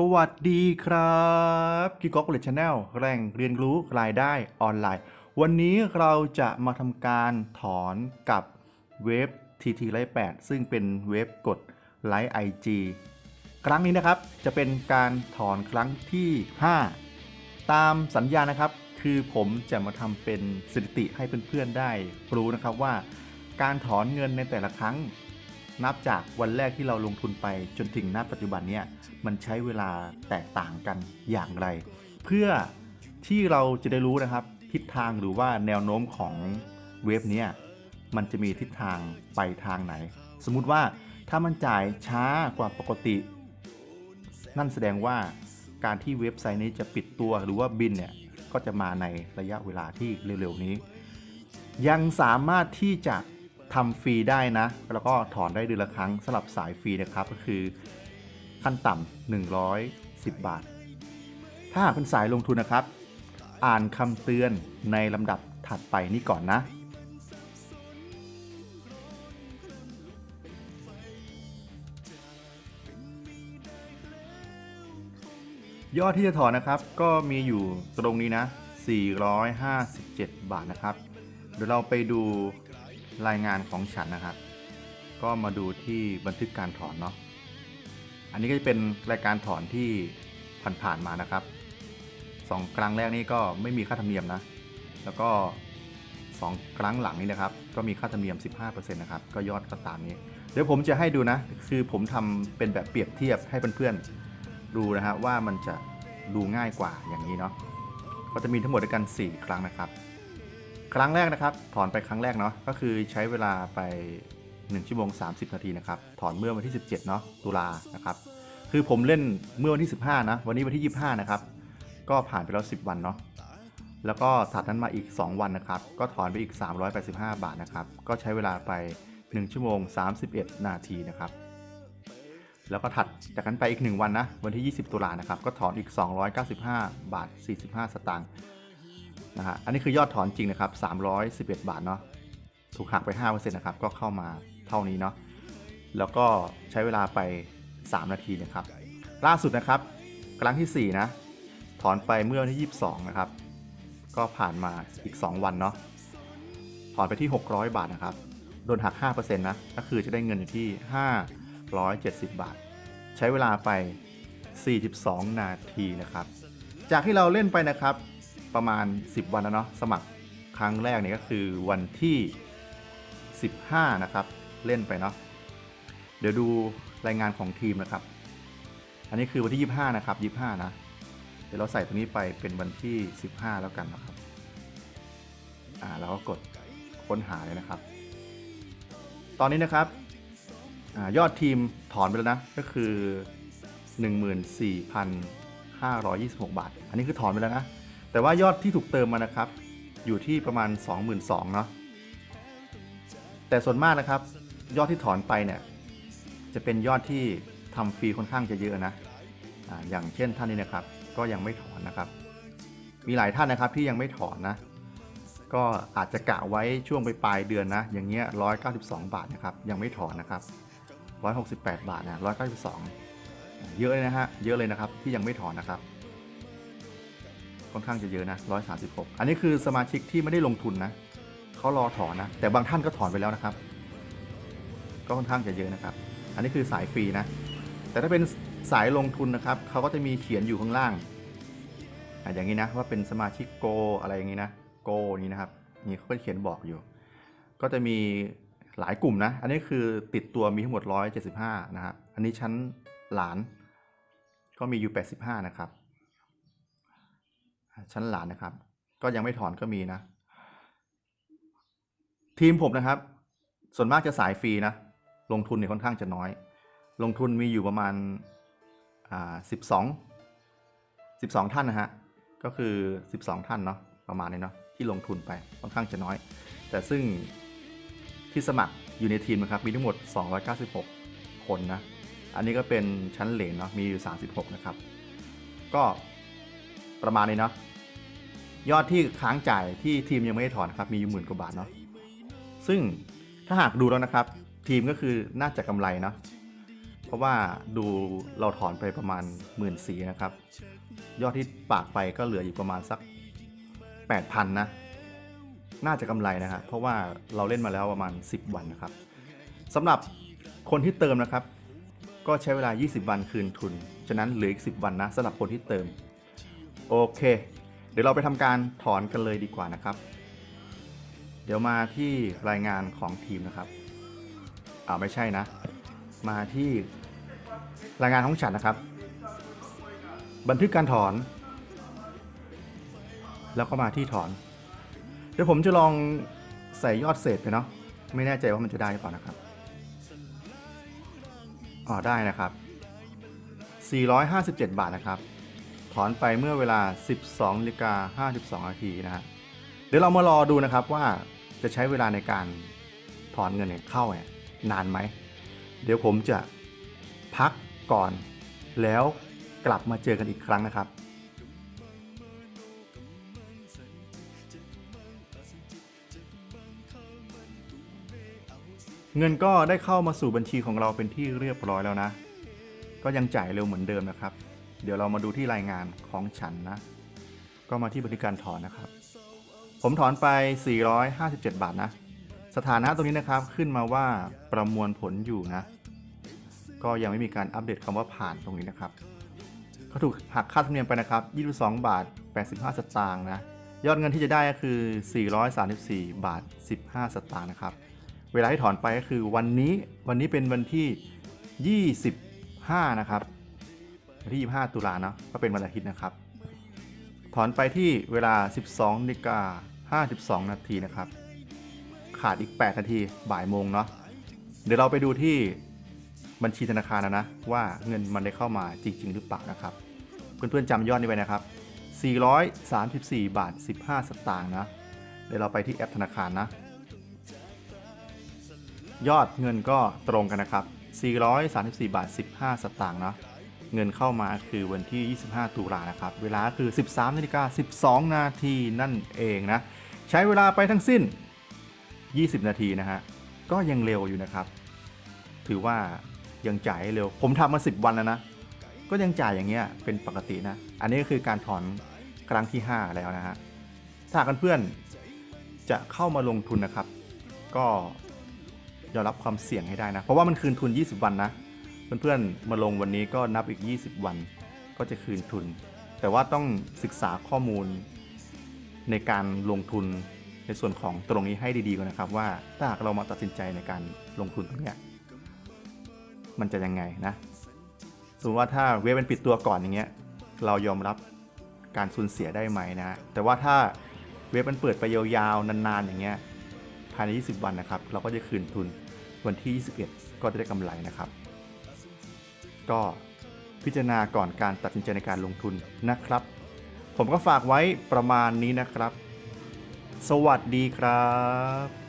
สวัสดีครับกิก๊อกเลชแนลแรงเรียนรู้รายได้ออนไลน์ วันนี้เราจะมาทำการถอนกับเว็บ TT ไลฟ์8ซึ่งเป็นเว็บกดไลฟ์ IG ครั้งนี้นะครับจะเป็นการถอนครั้งที่ 5 ตามสัญญานะครับ คือผมจะมาทำเป็นสถิติให้เพื่อนๆได้รู้นะครับว่า การถอนเงินในแต่ละครั้ง นับจากวันแรกที่เราลงทุนไปจนถึงณปัจจุบันเนี่ยมันใช้เวลาแตกต่างกันอย่างไร เพื่อที่เราจะได้รู้นะครับ ทิศทางหรือว่าแนวโน้มของเว็บเนี่ยมันจะมีทิศทางไปทางไหน สมมุติว่าถ้ามันจ่ายช้ากว่าปกติ นั่นแสดงว่าการที่เว็บไซต์นี้จะปิดตัวหรือว่าบินเนี่ยก็จะมาในระยะเวลาที่เร็วๆนี้ ยังสามารถที่จะ ทำฟรีได้นะ แล้วก็ถอนได้เดือนละครั้งสำหรับสายฟรีนะครับ ก็คือขั้นต่ำ110 บาท ถ้าหากเป็นสายลงทุนนะครับ อ่านคำเตือนในลำดับถัดไปนี้ก่อนนะ ยอดที่จะถอนนะครับ ก็มีอยู่ตรงนี้นะ 457 บาทนะครับ เดี๋ยวเราไปดู รายงานของฉันนะครับ ก็มาดูที่บันทึกการถอนเนาะอันนี้ก็จะเป็นรายการถอนที่ผ่านๆมานะครับสองครั้งแรกนี่ก็ไม่มีค่าธรรมเนียมนะ แล้วก็สองครั้งหลังนี้นะครับ ก็มีค่าธรรมเนียม 15%นะครับ ก็ยอดก็ตามนี้ เดี๋ยวผมจะให้ดูนะ คือผมทำเป็นแบบเปรียบเทียบให้เพื่อนๆดูนะฮะว่ามันจะดูง่ายกว่าอย่างนี้เนาะ ก็จะมีทั้งหมดด้วยกัน 4 ครั้งนะครับ ครั้งแรกนะครับ ถอนไปครั้งแรกเนาะก็คือใช้เวลาไป 1ชั่วโมง 30 นาทีนะครับ ถอนเมื่อวันที่ 17 เนาะตุลานะครับ คือผมเล่นเมื่อวันที่ 15 นะ วันนี้วันที่ 25 นะครับ ก็ผ่านไปแล้ว 10 วันเนาะแล้วก็ถัดนั้นมาอีก 2 วันนะครับ ก็ถอนไปอีก 385 บาทนะครับ ก็ใช้เวลาไป 1 ชั่วโมง 31 นาทีนะครับ แล้วก็ถัดจากนั้นไปอีก 1 วันนะ วันที่ 20 ตุลานะครับ ก็ถอนอีก 295 บาท 45 สตางค์ นะฮะอันนี้คือยอดถอนจริงนะครับ311 บาทเนาะถูกหักไป5%นะครับก็เข้ามาเท่านี้เนาะแล้วก็ใช้เวลาไป 3 นาทีนะครับ ล่าสุดนะครับครั้งที่4นะถอนไปเมื่อวันที่ 22 นะครับ ก็ผ่านมาอีก 2 วันเนาะถอนไปที่ 600 บาทนะครับโดนหัก 5%นะก็คือจะได้เงินอยู่ที่ 570 บาท ใช้เวลาไป 42 นาทีนะครับ จากที่เราเล่นไปนะครับ ประมาณ 10 วันแล้วเนาะสมัครครั้งแรกเนี่ยก็คือวันที่ 15 นะครับ เล่นไปเนาะเดี๋ยวดูรายงานของทีมนะครับ อันนี้คือวันที่ 25 นะครับ 25 นะ เดี๋ยวเราใส่ตรงนี้ไปเป็นวันที่ 15 แล้วกันนะครับ อ่าเราก็กดค้นหาเลยนะครับ ตอนนี้นะครับอยอดทีมถอนไปแล้วนะ ก็คือ 14,526 บาท อันนี้คือถอนไปแล้วนะ แต่ว่ายอดที่ถูกเติมมานะครับ อยู่ที่ประมาณ 22,000เนาะแต่ส่วนมากนะครับ ยอดที่ถอนไปเนี่ย จะเป็นยอดที่ทำฟรีค่อนข้างจะเยอะนะออย่างเช่นท่านนี้นะครับ ก็ยังไม่ถอนนะครับ มีหลายท่านนะครับที่ยังไม่ถอนนะ ก็อาจจะกะไว้ช่วงไปปลายเดือนนะ อย่างเงี้ย192บาทนะครับ ยังไม่ถอนนะครับ168บาทนะ192เยอะเลยนะฮะ เยอะเลยนะครับที่ยังไม่ถอนนะครับ ค่อนข้างจะเยอะนะ136 อันนี้คือสมาชิกที่ไม่ได้ลงทุนนะเขารอถอนนะ แต่บางท่านก็ถอนไปแล้วนะครับ ก็ค่อนข้างจะเยอะนะครับ อันนี้คือสายฟรีนะ แต่ถ้าเป็นสายลงทุนนะครับเขาก็จะมีเขียนอยู่ข้างล่างอย่างนี้นะว่าเป็นสมาชิกโกอะไรอย่างนี้นะโกนี้นะครับนี่เขาก็เขียนบอกอยู่ ก็จะมีหลายกลุ่มนะ อันนี้คือติดตัวมีทั้งหมด 175 นะครับ อันนี้ชั้นหลานก็มีอยู่ 85 นะครับ ชั้นหลานนะครับ ก็ยังไม่ถอนก็มีนะ ทีมผมนะครับ ส่วนมากจะสายฟรีนะ ลงทุนเนี่ยค่อนข้างจะน้อย ลงทุนมีอยู่ประมาณอ่าสิบสองสิบสองท่านนะฮะ ก็คือ12ท่านเนาะประมาณนี้เนาะที่ลงทุนไปค่อนข้างจะน้อย แต่ซึ่งที่สมัครอยู่ในทีมนะครับมีทั้งหมด 296 คนนะ อันนี้ก็เป็นชั้นเหลนเนาะมีอยู่ 36 นะครับ ก็ประมาณนี้เนาะ ยอดที่ค้างจ่ายที่ทีมยังไม่ได้ถอนนะครับมีอยู่หมื่นกว่าบาทเนาะซึ่งถ้าหากดูแล้วนะครับ ทีมก็คือน่าจะกำไรเนาะเพราะว่าดูเราถอนไปประมาณหมื่นสีนะครับ ยอดที่ปากไปก็เหลืออยู่ประมาณสัก 8,000นะน่าจะกำไรนะฮะเพราะว่าเราเล่นมาแล้วประมาณ 10 วันนะครับสำหรับคนที่เติมนะครับ ก็ใช้เวลา 20 วันคืนทุน ฉะนั้นเหลืออีก 10 วันนะสำหรับคนที่เติม โอเค ดี๋ยวเราไปทำการถอนกันเลยดีกว่านะครับ เดี๋ยวมาที่รายงานของทีมนะครับอ่าไม่ใช่นะ มาที่รายงานของฉันนะครับ บันทึกการถอน แล้วก็มาที่ถอน เดี๋ยวผมจะลองใส่ยอดเศษไปเนาะไม่แน่ใจว่ามันจะได้หรือเปล่านะครับอ๋อได้นะครับ 457 บาทนะครับ ถอนไปเมื่อเวลา 12นาฬิกา52นาทีนะฮะเดี๋ยวเรามารอดูนะครับว่าจะใช้เวลาในการถอนเงินเนี่ยเข้าเนี่ยนานไหม เดี๋ยวผมจะพักก่อนแล้วกลับมาเจอกันอีกครั้งนะครับเงินก็ได้เข้ามาสู่บัญชีของเราเป็นที่เรียบร้อยแล้วนะ ก็ยังจ่ายเร็วเหมือนเดิมนะครับ เดี๋ยวเรามาดูที่รายงานของฉันนะ ก็มาที่บริการถอนนะครับ ผมถอนไป 457 บาทนะ สถานะตรงนี้นะครับขึ้นมาว่าประมวลผลอยู่นะ ก็ยังไม่มีการอัปเดตคำว่าผ่านตรงนี้นะครับก็ถูกหักค่าธรรมเนียมไปนะครับ 22 บาท 85 สตางค์นะ ยอดเงินที่จะได้ก็คือ 434 บาท 15 สตางค์นะครับ เวลาที่ถอนไปก็คือวันนี้ วันนี้เป็นวันที่ 25 นะครับ วันที่ 25 ตุลาเนาะก็เป็นวันอาทิตย์นะครับ ถอนไปที่เวลา 12นาฬิกา52 นาทีนะครับ ขาดอีก 8 นาทีบ่ายโมงเนาะเดี๋ยวเราไปดูที่บัญชีธนาคารนะนะ ว่าเงินมันได้เข้ามาจริง ๆ หรือเปล่านะครับ เพื่อนๆจำยอดนี้ไว้นะครับ 434 บาท 15 สตางค์นะ เดี๋ยวเราไปที่แอปธนาคารนะ ยอดเงินก็ตรงกันนะครับ 434 บาท 15 สตางค์นะ เงินเข้ามาคือวันที่ 25 ตุลานะครับ เวลาคือ 13นาฬิกา12 นาทีนั่นเองนะ ใช้เวลาไปทั้งสิ้น 20 นาทีนะฮะ ก็ยังเร็วอยู่นะครับ ถือว่ายังจ่ายเร็ว ผมทำมา 10 วันแล้วนะ ก็ยังจ่ายอย่างเงี้ยเป็นปกตินะ อันนี้ก็คือการถอนครั้งที่ 5 แล้วนะฮะ ถ้ากันเพื่อนๆจะเข้ามาลงทุนนะครับ ก็ยอมรับความเสี่ยงให้ได้นะ เพราะว่ามันคืนทุน 20 วันนะ เพื่อนๆ มาลงวันนี้ก็นับอีก 20 วันก็จะคืนทุน แต่ว่าต้องศึกษาข้อมูลในการลงทุนในส่วนของตรงนี้ให้ดีๆก่อนนะครับ ว่าถ้าหากเรามาตัดสินใจในการลงทุนตรงเนี้ยมันจะยังไงนะ สมมติว่าถ้าเว็บเป็นปิดตัวก่อนอย่างเงี้ยเรายอมรับการสูญเสียได้ไหมนะ แต่ว่าถ้าเว็บมันเปิดไปยาวๆนานๆอย่างเงี้ยภายใน 20 วันนะครับ เราก็จะคืนทุนวันที่ 21 ก็จะได้กำไรนะครับ ก็พิจารณาก่อนการตัดสินใจในการลงทุนนะครับ ผมก็ฝากไว้ประมาณนี้นะครับ สวัสดีครับ